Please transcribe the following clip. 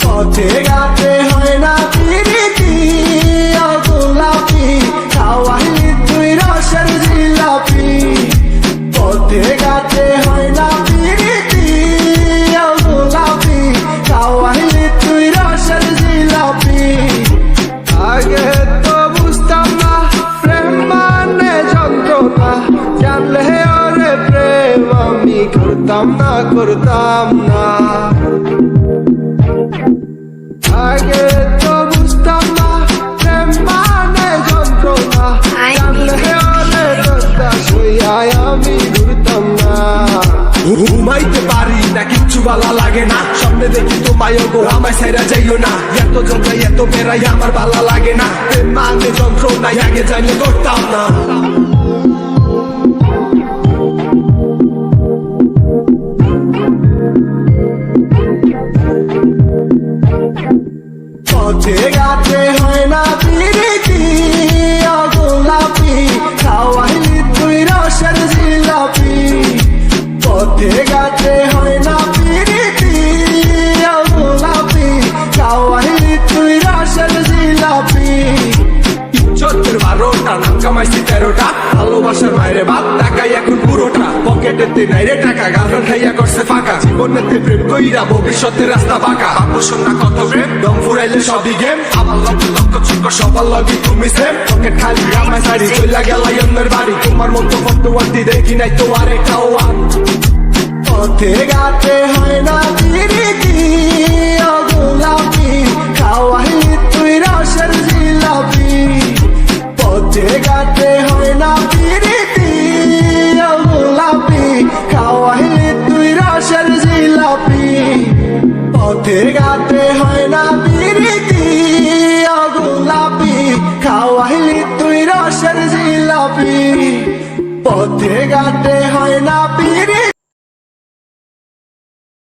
পথে ঘাটে হয় না করতাম না করতাম না। আগে তো বুঝতাম না প্রেম মানে যন্ত্রণা। জানলে হলে আমি ঘুরতাম না। ঘুমাইতে পারি না কিচ্ছু ভালো লাগে না। সামনে দেখি তোমায় গো আমায় সাইরা যাইও না। এত যন্ত্রণা এত বেড়াই আমার ভালো লাগে না। প্রেম মানে যন্ত্রণা আগে জানলে করতাম না। পথে ঘাটে হয় না পিরিতি গোলাপি খাওয়াইলি তুই রসের জিলাপি। পথে ঘাটে হয় না পিরিতি গোলাপি খাওয়াইলি তুই রসের জিলাপি। চোদ্দের বারোটা নাম কামাইছি তেরোটা, ভালোবাসার মায়ের বাপ টাকাই এখন পুরোটা। পকেটেতে নাই রে টাকা গার্লফ্রেন্ড খাইয়া করছে ফাঁকা। জীবনেতে প্রেম কইরা ভবিষ্যতের রাস্তা বাঁকা? আকর্ষণ না কত প্রেম? দম ফুরাইলে সবই গেম আমার লক্ষ লক্ষ চুক্ক সবার লগি তুমি সেম পকেট খালি, আমায় সারি চইলা গেল অন্যের বাড়ি। তোমার মতো ফটোয়ার্দি দেখি নাই তো আরে খাওয়ান পথে ঘাটে হয় না ও গোলাপি খাওয়াইলি তুই রসের জিলাপি। পথে ঘাটে হয় না ও গোলাপি খাওয়াইলি তুই রসের পথে গাতে হয় না বিরিতি, অগুলাপি গোলাপি খাওয়াইলি তুই রসের জিলাপি। পথে গাতে হয় না পিরি